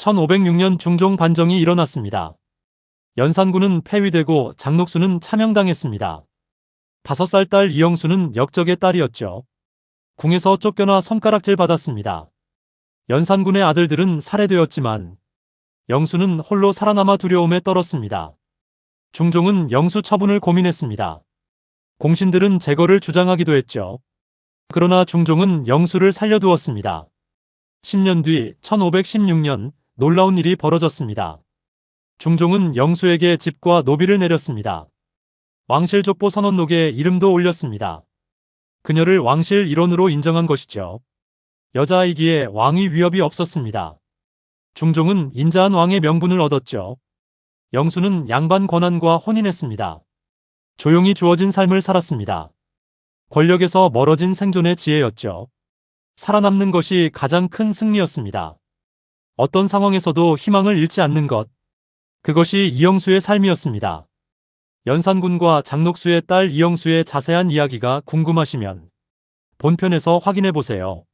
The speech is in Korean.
1506년 중종 반정이 일어났습니다. 연산군은 폐위되고 장록수는 참영당했습니다. 다섯 살딸 이영수는 역적의 딸이었죠. 궁에서 쫓겨나 손가락질 받았습니다. 연산군의 아들들은 살해되었지만 영수는 홀로 살아남아 두려움에 떨었습니다. 중종은 영수 처분을 고민했습니다. 공신들은 제거를 주장하기도 했죠. 그러나 중종은 영수를 살려두었습니다. 10년 뒤 1516년 놀라운 일이 벌어졌습니다. 중종은 영수에게 집과 노비를 내렸습니다. 왕실 족보 선언록에 이름도 올렸습니다. 그녀를 왕실 일원으로 인정한 것이죠. 여자이기에 왕위 위협이 없었습니다. 중종은 인자한 왕의 명분을 얻었죠. 영수는 양반 권한과 혼인했습니다. 조용히 주어진 삶을 살았습니다. 권력에서 멀어진 생존의 지혜였죠. 살아남는 것이 가장 큰 승리였습니다. 어떤 상황에서도 희망을 잃지 않는 것. 그것이 이영수의 삶이었습니다. 연산군과 장록수의 딸 이영수의 자세한 이야기가 궁금하시면 본편에서 확인해 보세요.